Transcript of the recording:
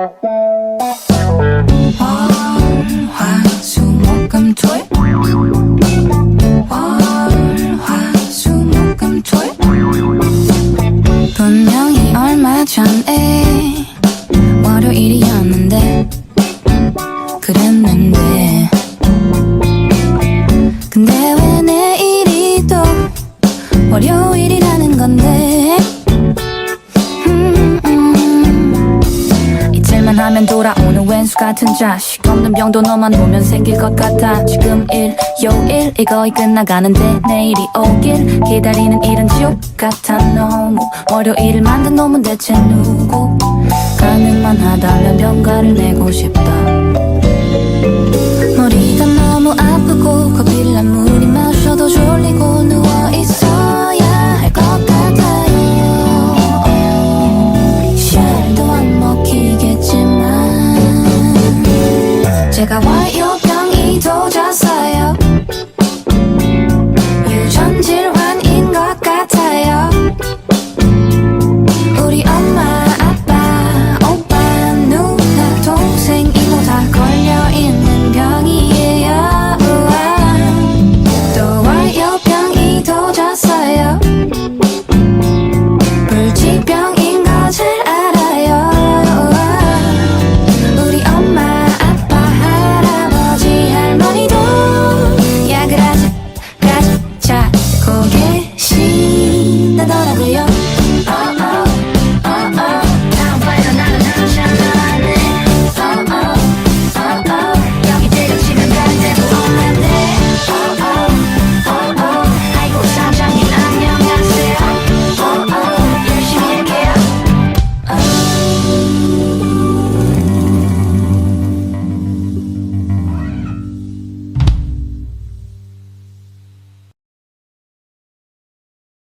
월화수목금토일? 월화수목금토일? 분명히 얼마 전에 월요일이었는데 그랬는데 근데 왜 내일이 또 월요일이라는 건데 하면 돌아오는 왼수 같은 자식. 없는 병도 너만 보면 생길 것 같아. 지금 일요일 이 거의 끝나가는데 내일이 오길 기다리는 일은 지옥 같아. 너무 월요일을 만든 놈은 대체 누구? 가능만 하다면 병가를 내고 싶다 제가 월요병이 도졌어요. 유전질환인 것 같아요. 우리 엄마 아빠 오빠 누나 동생 이모 다 걸려있는 병이에요. 우와. 또 월요병이 도졌어요